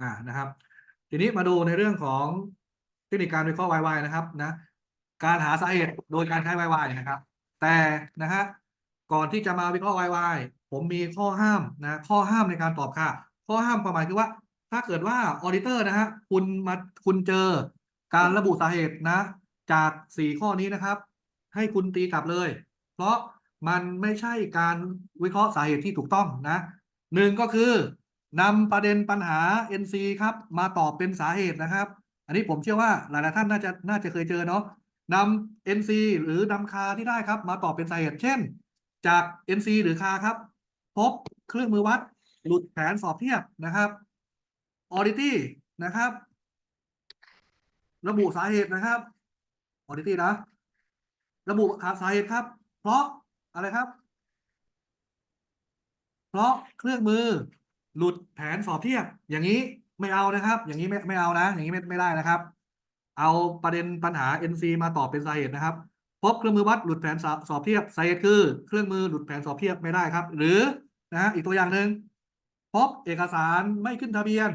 อ่านะครับ ทีนี้มาดูในเรื่องของเทคนิคการวิเคราะห์ YY นะครับนะการหาสาเหตุโดยการใช้ YY นะครับ แต่นะฮะก่อนที่จะมาวิเคราะห์ YY ผมมีข้อห้ามนะข้อห้ามในการตอบค่ะ ข้อห้ามความหมายคือว่า ถ้าเกิดว่าออ d ดิเตอร์นะฮะคุณมาคุณเจอการระบุสาเหตุนะ จากสี่ข้อนี้นะครับ ให้คุณตีกลับเลย เพราะมันไม่ใช่การวิเคราะห์สาเหตุที่ถูกต้องนะหนึ่งก็คือ นำประเด็นปัญหา NC ครับ มาตอบเป็นสาเหตุนะครับ อันนี้ผมเชื่อว่าหลายๆท่านน่าจะน่าจะเคยเจอเนาะนำ NC หรือนำคาที่ได้ครับ มาตอบเป็นสาเหตุ เช่น จาก NC หรือคาครับ พบเครื่องมือวัด หลุดแผนสอบเทียบนะครับ audity นะครับ ระบุสาเหตุนะครับ audity นะ ระบุสาเหตุครับ เพราะอะไรครับ เพราะเครื่องมือ หลุดแผนสอบเทียบ อย่างนี้ไม่เอานะครับ อย่างนี้ไม่ไม่เอานะ อย่างนี้ไม่ไม่ได้นะครับ เอาประเด็นปัญหา NC มาตอบเป็นสาเหตุนะครับ พบเครื่องมือวัดหลุดแผนสอบสอบเทียบสาเหตุคือ เครื่องมือหลุดแผนสอบเทียบไม่ได้ครับ หรือนะฮะอีกตัวอย่างหนึ่งพบเอกสารไม่ขึ้นทะเบียน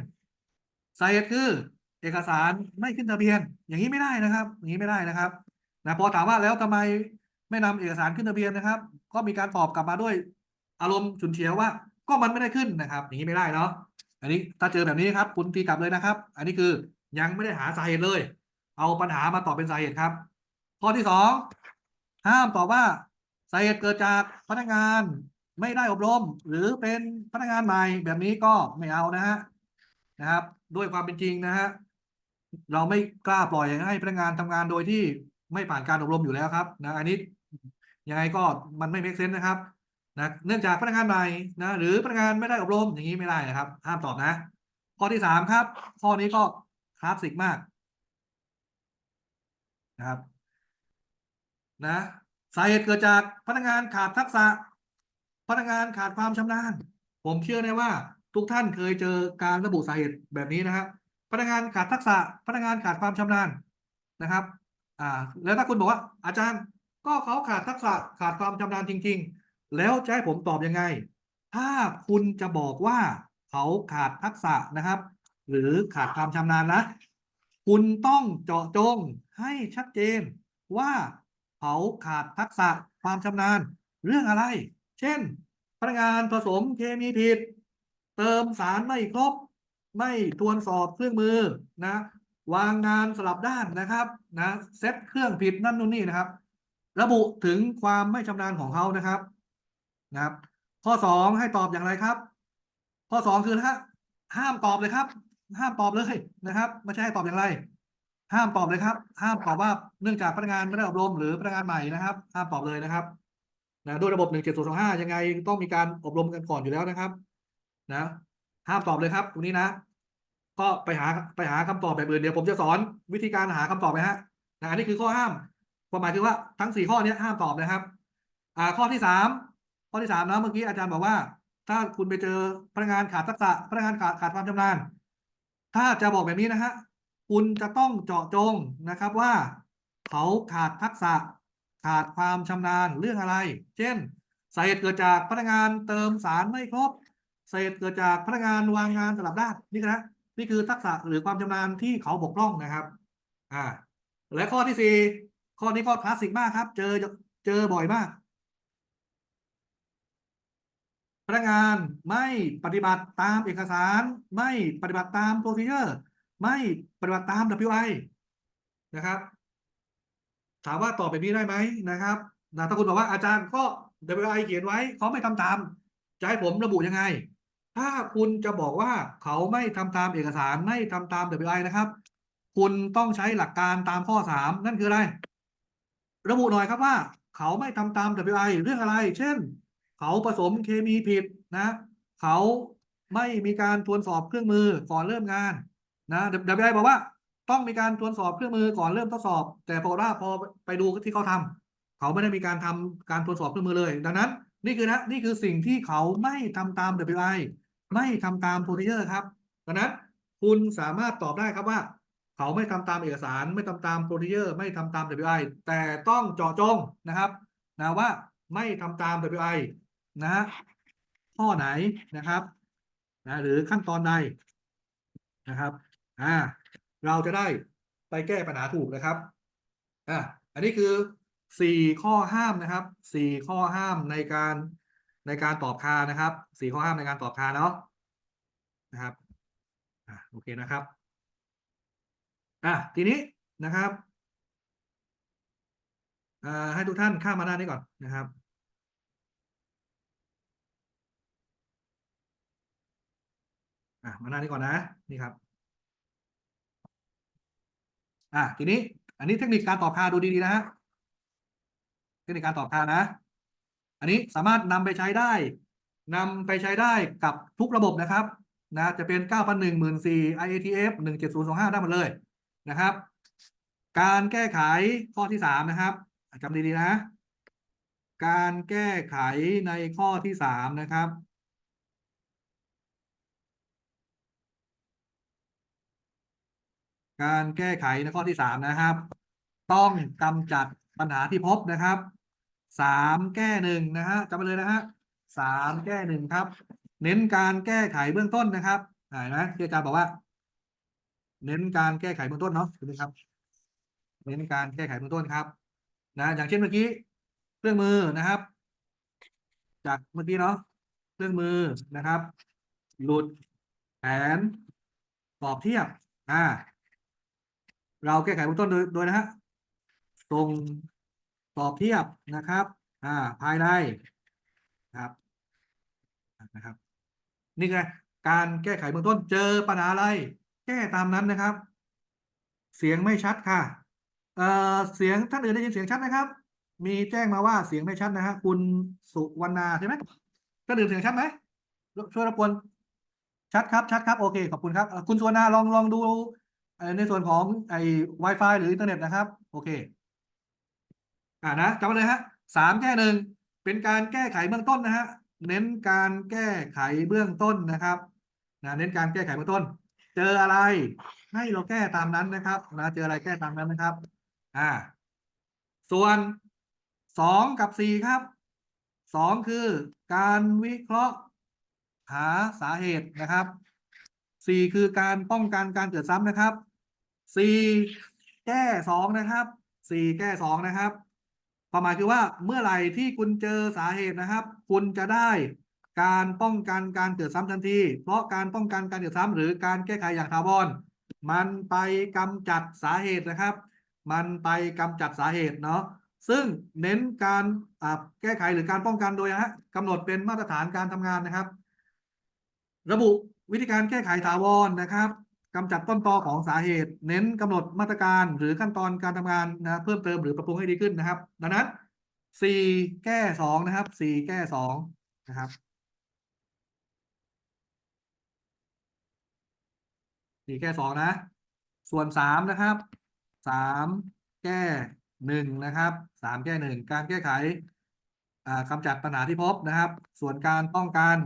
สาเหตุคือ เอกสารไม่ขึ้นทะเบียน อย่างนี้ไม่ได้นะครับ อย่างนี้ไม่ได้นะครับนะพอถามว่าแล้วทำไมไม่นำเอกสารขึ้นทะเบียนนะครับ ก็มีการตอบกลับมาด้วย อารมณ์ฉุนเฉียวว่า ก็มันไม่ได้ขึ้นนะครับอย่างนี้ไม่ได้เนาะอันนี้ถ้าเจอแบบนี้ครับคุณตีกลับเลยนะครับ อันนี้คือยังไม่ได้หาสาเหตุเลย เอาปัญหามาตอบเป็นสาเหตุครับข้อที่สองห้ามตอบว่าสาเหตุเกิดจากพนักงานไม่ได้อบรม หรือเป็นพนักงานใหม่แบบนี้ก็ไม่เอานะฮะนะครับ ด้วยความเป็นจริงนะฮะเราไม่กล้าปล่อยให้พนักงานทำงานโดยที่ไม่ผ่านการอบรมอยู่แล้วครับนะอันนี้ยังไงก็มันไม่ make sense นะครับ นะเนื่องจากพนักงานใหม่นะหรือพนักงานไม่ได้อบรมอย่างนี้ไม่ได้นะครับ ห้ามตอบนะ ข้อที่สามครับ ข้อนี้ก็คลาสสิกมากนะครับนะสาเหตุเกิดจากพนักงานขาดทักษะ พนักงานขาดความชำนาญ ผมเชื่อแน่ว่าทุกท่านเคยเจอการระบุสาเหตุแบบนี้นะครับพนักงานขาดทักษะ พนักงานขาดความชำนาญนะครับ อ่า แล้วถ้าคุณบอกว่าอาจารย์ ก็เขาขาดทักษะขาดความชำนาญจริง ๆ แล้วจะให้ผมตอบยังไง ถ้าคุณจะบอกว่าเขาขาดทักษะนะครับ หรือขาดความชำนาญนะ คุณต้องเจาะจงให้ชัดเจนว่าเขาขาดทักษะความชำนาญเรื่องอะไร เช่น พนักงานผสมเคมีผิด เติมสารไม่ครบ ไม่ทวนสอบเครื่องมือนะ วางงานสลับด้านนะครับนะเซตเครื่องผิดนั่นนู่นนี่นะครับ ระบุถึงความไม่ชำนาญของเขานะครับ นะครับ ข้อสองให้ตอบอย่างไรครับ ข้อสองคือฮะห้ามตอบเลยครับ ห้ามตอบเลยนะครับไม่ใช่ให้ตอบอย่างไร ห้ามตอบเลยครับ ห้ามตอบว่าเนื่องจากพนักงานไม่ได้อบรมหรือพนักงานใหม่นะครับ ห้ามตอบเลยนะครับนะด้วยระบบหนึ่งเจ็ดศูนย์สองห้ายังไงต้องมีการอบรมกันก่อนอยู่แล้วนะครับ นะ ห้ามตอบเลยครับตรงนี้นะ ก็ไปหาไปหาคำตอบแบบอื่นเดี๋ยวผมจะสอนวิธีการหาคำตอบนะฮะนะอันนี้คือข้อห้ามความหมายคือว่าทั้งสี่ข้อเนี้ยห้ามตอบนะครับ อ่า ข้อที่สาม ข้อที่สามนะเมื่อกี้อาจารย์บอกว่า ถ้าคุณไปเจอพนักงานขาดทักษะพนักงานขาดขาดความชำนาญถ้าจะบอกแบบนี้นะฮะคุณจะต้องเจาะจงนะครับว่า เขาขาดทักษะ ขาดความชำนาญเรื่องอะไร เช่นสาเหตุเกิดจากพนักงานเติมสารไม่ครบสาเหตุเกิดจากพนักงานวางงานสลับด้านนี่นะนี่คือทักษะหรือความชำนาญที่เขาบกพร่องนะครับ อ่า และข้อที่สี่ข้อนี้ก็คลาสสิกมากครับ เจอเจอบ่อยมาก พ นักงานไม่ปฏิบัติตามเอกสาร ไม่ปฏิบัติตามโปรซีเจอร์ไม่ปฏิบัติตาม WI นะครับ ถามว่าตอบแบบนี้ได้ไหมนะครับนะถ้าคุณบอกว่าอาจารย์ก็ WI เขียนไว้เขาไม่ทำตาม จะให้ผมระบุยังไง ถ้าคุณจะบอกว่าเขาไม่ทำตามเอกสารไม่ทำตาม WI นะครับ คุณต้องใช้หลักการตามข้อสามนั่นคืออะไร ระบุหน่อยครับว่า เขาไม่ทำตาม WI เรื่องอะไร เช่น เขาผสมเคมีผิดนะ เขาไม่มีการตรวจสอบเครื่องมือก่อนเริ่มงานนะ WI บอกว่า ต้องมีการตรวจสอบเครื่องมือก่อนเริ่มทดสอบ แต่ปรากฏว่าพอไปดูที่เขาทำเขาไม่ได้มีการทำการตรวจสอบเครื่องมือเลย ดังนั้น นี่คือนะนี่คือสิ่งที่เขาไม่ทำตาม WI ไม่ทำตามโปร c เ d อร์ครับดังนั้นคุณสามารถตอบได้ครับว่า เขาไม่ทำตามเอกสาร ไม่ทำตามโปร c เ d อร์ไม่ทำตาม WI แต่ต้องเจาะจงนะครับนะว่าไม่ทำตาม WI นะฮะข้อไหนนะครับนะหรือขั้นตอนใดนะครับอ่าเราจะได้ไปแก้ปัญหาถูกนะครับอะอันนี้คือสี่ข้อห้ามนะครับสี่ข้อห้ามในการในการตอบคานะครับสี่ข้อห้ามในการตอบคาเนาะนะครับอะโอเคนะครับอะทีนี้นะครับอ่าให้ทุกท่านข้ามมาหน้านี้ก่อนนะครับ อะมาหน้านี้ก่อนนะนี่ครับอะทีนี้ อันนี้เทคนิคการตอบคาดูดีๆนะฮะเทคนิคการตอบคานะ อันนี้สามารถนำไปใช้ได้นำไปใช้ได้กับทุกระบบนะครับนะจะเป็น9,001 14,000 IATF 17025 ได้หมดเลยนะครับ การแก้ไขข้อที่ 3 นะครับจำดีๆนะ การแก้ไขในข้อที่ 3 นะครับ การแก้ไขในข้อที่3นะครับ ต้องกำจัดปัญหาที่พบนะครับสามแก้หนึ่งนะฮะจำไปเลยนะฮะสามแก้หนึ่งครับ เน้นการแก้ไขเบื้องต้นนะครับเห็นะที่อาจารย์บอกว่า เน้นการแก้ไขเบื้องต้นเนาะดูนะครับ เน้นการแก้ไขเบื้องต้นครับ นะ อย่างเช่นเมื่อกี้เครื่องมือนะครับ จากเมื่อกี้เนาะเครื่องมือนะครับ หลุดแผนสอบเทียบ อ่า เราแก้ไขเบื้องต้นโดยโดยนะฮะส่งสอบเทียบนะครับ อ่า ภายในครับนะครับ นี่ไงการแก้ไขเบื้องต้นเจอปัญหาอะไร แก้ตามนั้นนะครับ เสียงไม่ชัดค่ะ เอ่อเสียงท่านอื่นได้ยินเสียงชัดไหมครับ มีแจ้งมาว่าเสียงไม่ชัดนะฮะคุณสุวรรณาใช่ไหมท่านอื่นเสียงชัดไหมช่วยรบกวนชัดครับชัดครับโอเคขอบคุณครับ คุณสุวรรณาลองลองดู ในส่วนของไอ้ Wi-Fi หรืออินเทอร์เน็ตนะครับ โอเค อ่านะจำไว้เลยฮะสามแก้หนึ่งเป็นการแก้ไขเบื้องต้นนะฮะเน้นการแก้ไขเบื้องต้นนะครับนะเน้นการแก้ไขเบื้องต้น เจออะไรให้เราแก้ตามนั้นนะครับนะเจออะไรแก้ตามนั้นนะครับ อ่า ส่วนสองกับสี่ครับสองคือการวิเคราะห์หาสาเหตุนะครับสี่คือการป้องกันการเกิดซ้ำนะครับ สี่แก้สองนะครับสี่แก้สองนะครับความหมายคือว่าเมื่อไหร่ที่คุณเจอสาเหตุนะครับ คุณจะได้การป้องกันการเกิดซ้ำทันที เพราะการป้องกันการเกิดซ้ำหรือการแก้ไขอย่างถาวรมันไปกำจัดสาเหตุนะครับ มันไปกำจัดสาเหตุเนาะซึ่งเน้นการแก้ไขหรือการป้องกันโดยฮะกำหนดเป็นมาตรฐานการทำงานนะครับ ระบุวิธีการแก้ไขถาวรนะครับ กำจัดต้นตอของสาเหตุ เน้นกำหนดมาตรการหรือขั้นตอนการทำงานนะเพิ่มเติมหรือปรับปรุงให้ดีขึ้นนะครับ ดังนั้นสี่แก้สองนะครับสี่แก้สองนะครับสี่แก้สองนะ ส่วนสามนะครับสามแก้หนึ่งนะครับสามแก้หนึ่งการแก้ไขอ่ากำจัดปัญหาที่พบนะครับ ส่วนการป้องกัน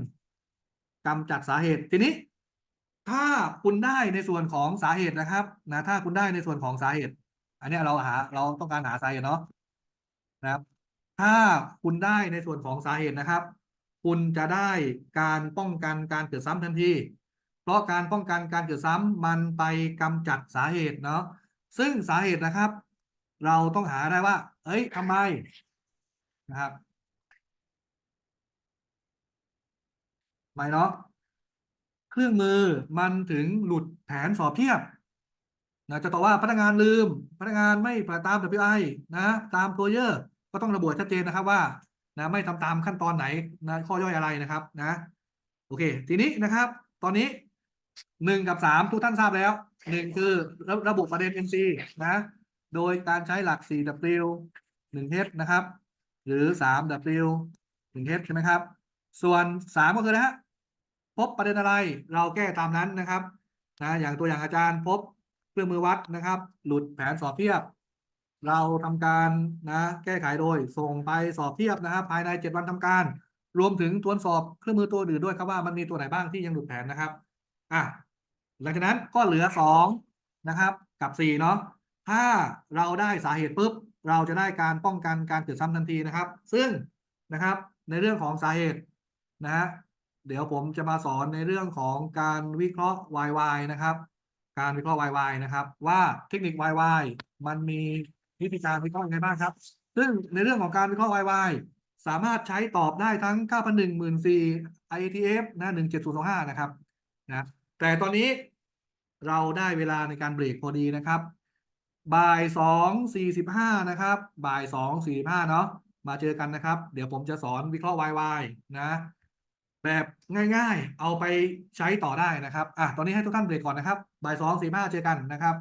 กำจัดสาเหตุทีนี้ ถ้าคุณได้ในส่วนของสาเหตุนะครับนะถ้าคุณได้ในส่วนของสาเหตุ อันนี้เราหา เราต้องการหาสาเหตุเนาะนะครับ ถ้าคุณได้ในส่วนของสาเหตุนะครับ คุณจะได้การป้องกันการเกิดซ้ำทันที เพราะการป้องกันการเกิดซ้ำมันไปกำจัดสาเหตุเนาะซึ่งสาเหตุนะครับ เราต้องหาได้ว่า เอ้ยทำไมนะครับไม่เนาะ เครื่องมือมันถึงหลุดแผนสอบเทียบนะจะตอว่าพนักงานลืม พนักงานไม่ปฏิบัติตาม WI นะตามตัวเยอร์ก็ต้องระบุชัดเจนนะครับว่านะไม่ทำตามขั้นตอนไหนนะข้อย่อยอะไรนะครับนะโอเค ทีนี้นะครับ ตอนนี้หนึ่งกับสามทุกท่านทราบแล้วหนึ่งคือระระบุประเด็น MC นะ โดยการใช้หลัก 4W 1 H นะครับ หรือ 3W 1 H ใช่ไหมครับ ส่วนสามก็คือนะฮะ พบประเด็นอะไรเราแก้ตามนั้นนะครับนะอย่างตัวอย่างอาจารย์พบเครื่องมือวัดนะครับ หลุดแผนสอบเทียบ เราทำการนะแก้ไขโดย ส่งไปสอบเทียบนะครับภายใน 7 วันทำการ รวมถึงตรวจสอบเครื่องมือตัวอื่นด้วยครับว่ามันมีตัวไหนบ้างที่ยังหลุดแผนนะครับอะหลังจากนั้นก็เหลือ 2 นะครับ กับ 4 เนาะถ้าเราได้สาเหตุปุ๊บ เราจะได้การป้องกันการเกิดซ้ำทันทีนะครับ ซึ่งนะครับในเรื่องของสาเหตุนะฮะ เดี๋ยวผมจะมาสอนในเรื่องของการวิเคราะห์ YY นะครับ การวิเคราะห์ YY นะครับ ว่าเทคนิค YY มันมีวิธีการวิเคราะห์ยังไงบ้างครับ ซึ่งในเรื่องของการวิเคราะห์ YY สามารถใช้ตอบได้ทั้ง9,001 4 IETF นะ17025 นะครับนะแต่ตอนนี้เราได้เวลาในการเบรกพอดีนะครับ บ่ายสองสี่สิบห้านะครับ บ่ายสองสี่สิบห้าเนาะมาเจอกันนะครับ เดี๋ยวผมจะสอนวิเคราะห์ YY นะ แบบง่ายๆ เอาไปใช้ต่อได้นะครับอะตอนนี้ให้ทุกท่านเบรกก่อนนะครับบ่ายสองสี่ห้าเจอกันนะครับ